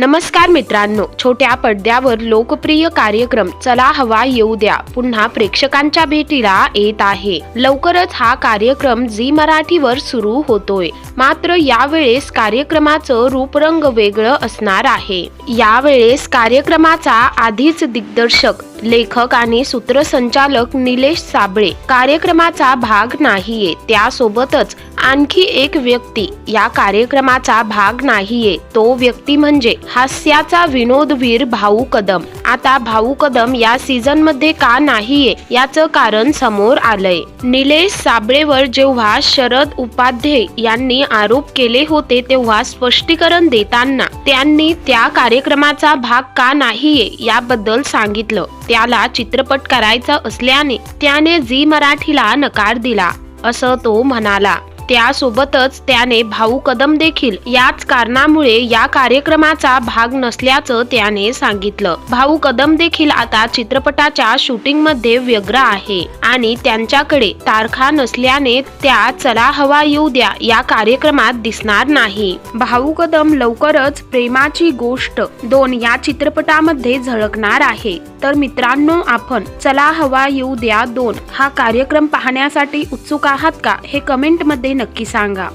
नमस्कार मित्रांनो छोट्या पडद्यावर लोकप्रिय कार्यक्रम चला हवा येऊ द्या. पुन्हा प्रेक्षकांच्या भेटीला येत आहे. लवकरच हा कार्यक्रम झी मराठीवर सुरू होतोय. मात्र यावेळेस कार्यक्रमाचं रूपरंग वेगळं असणार आहे. यावेळेस कार्यक्रमाचा आधीच दिग्दर्शक लेखक आणि सूत्रसंचालक निलेश साबळे. कार्यक्रमाचा भाग नाहीये. त्यासोबतच आणखी एक व्यक्ती या कार्यक्रमाचा भाग नाहीये. तो व्यक्ती म्हणजे हास्याचा विनोदवीर भाऊ कदम. आता भाऊ कदम या सीझनमध्ये का नाहीये याचं कारण समोर आलंय. निलेश साबळेवर जेव्हा शरद उपाध्ये यांनी आरोप केले होते तेव्हा स्पष्टीकरण देताना त्यांनी त्या कार्यक्रमाचा भाग का नाहीये याबद्दल सांगितलं. त्याला चित्रपट करायचा असल्याने त्याने झी मराठीला नकार दिला असं तो म्हणाला. त्यासोबतच त्याने भाऊ कदम देखील याच कारणामुळे या कार्यक्रमाचा भाग नसल्याचं त्याने सांगितलं. भाऊ कदम देखील आता चित्रपटाच्या शूटिंगमध्ये व्यग्र आहे आणि त्यांच्याकडे तारखा नसल्याने त्या चला हवा येऊ द्या या कार्यक्रमात दिसणार नाही. भाऊ कदम लवकरच प्रेमाची गोष्ट दोन या चित्रपटामध्ये झळकणार आहे. तर मित्रांनो आपण चला हवा येऊ द्या दोन हा कार्यक्रम पाहण्यासाठी उत्सुक आहात का? हे कमेंटमध्ये नक्की सांगा.